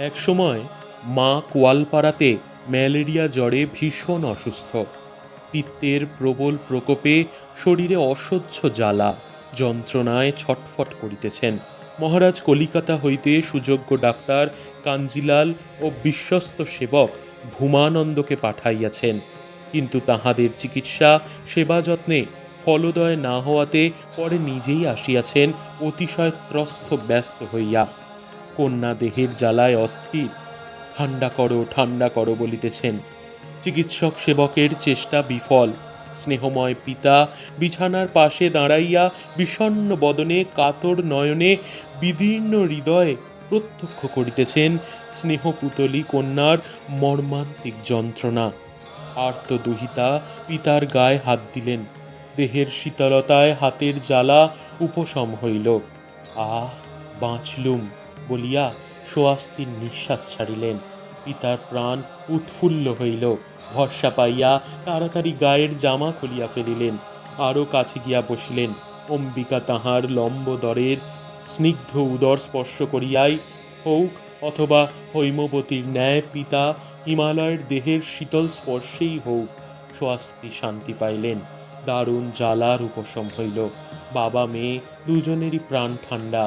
একসময় মা কোয়ালপাড়াতে ম্যালেরিয়া জ্বরে ভীষণ অসুস্থ। পিত্তের প্রবল প্রকোপে শরীরে অসহ্য জ্বালা, যন্ত্রণায় ছটফট করিতেছেন। মহারাজ কলিকাতা হইতে সুযোগ্য ডাক্তার, কাঞ্জিলাল ও বিশ্বস্ত সেবক ভূমানন্দকে পাঠাইয়াছেন। কিন্তু তাহাদের চিকিৎসা, সেবা যত্নে ফলদয় না হওয়াতে পরে নিজেই আসিয়াছেন, অতিশয় ত্রস্ত ব্যস্ত হইয়া। কন্যা দেহের জ্বালায় অস্থির। ঠান্ডা করো ঠান্ডা করো বলিতেছেন। চিকিৎসক সেবকের চেষ্টা বিফল। স্নেহময় পিতা বিছানার পাশে দাঁড়াইয়া বিষণ্ণ বদনে, কাতর নয়নে, বিদীর্ণ হৃদয়ে প্রত্যক্ষ করিতেছেন স্নেহপুতলী কন্যার মর্মান্তিক যন্ত্রণা। আর্তদুহিতা পিতার গায়ে হাত দিলেন। দেহের শীতলতায় হাতের জ্বালা উপশম হইল। আহ, বাঁচলুম। বলিয়া সোয়াস্তির নিঃশ্বাস ছাড়িলেন। পিতার প্রাণ উৎফুল্ল হইল। ভরসা পাইয়া তাড়াতাড়ি গায়ের জামা খুলিয়া ফেলিলেন। আরও কাছে গিয়া বসিলেন। অম্বিকা তাহার লম্বদরের স্নিগ্ধ উদর স্পর্শ করিয়াই হোক অথবা হৈমবতীর ন্যায় পিতা হিমালয়ের দেহের শীতল স্পর্শেই হোক স্বাস্তি শান্তি পাইলেন। দারুণ জ্বালার উপশম হইল। বাবা মেয়ে দুজনেরই প্রাণ ঠান্ডা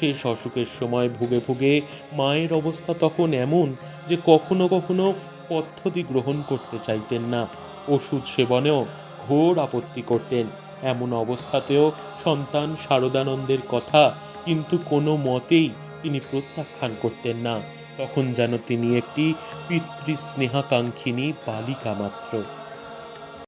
শেষ অসুখের সময় ভুগে ভুগে মায়ের অবস্থা তখন এমন যে কখনো কখনো পদ্ধতি গ্রহণ করতে চাইতেন না, ওষুধ সেবনেও ঘোর আপত্তি করতেন। এমন অবস্থাতেও সন্তান শারদানন্দের কথা কিন্তু কোনো মতেই তিনি প্রত্যাখ্যান করতেন না। তখন যেন তিনি একটি পিতৃস্নেহাকাঙ্ক্ষিনী বালিকা মাত্র।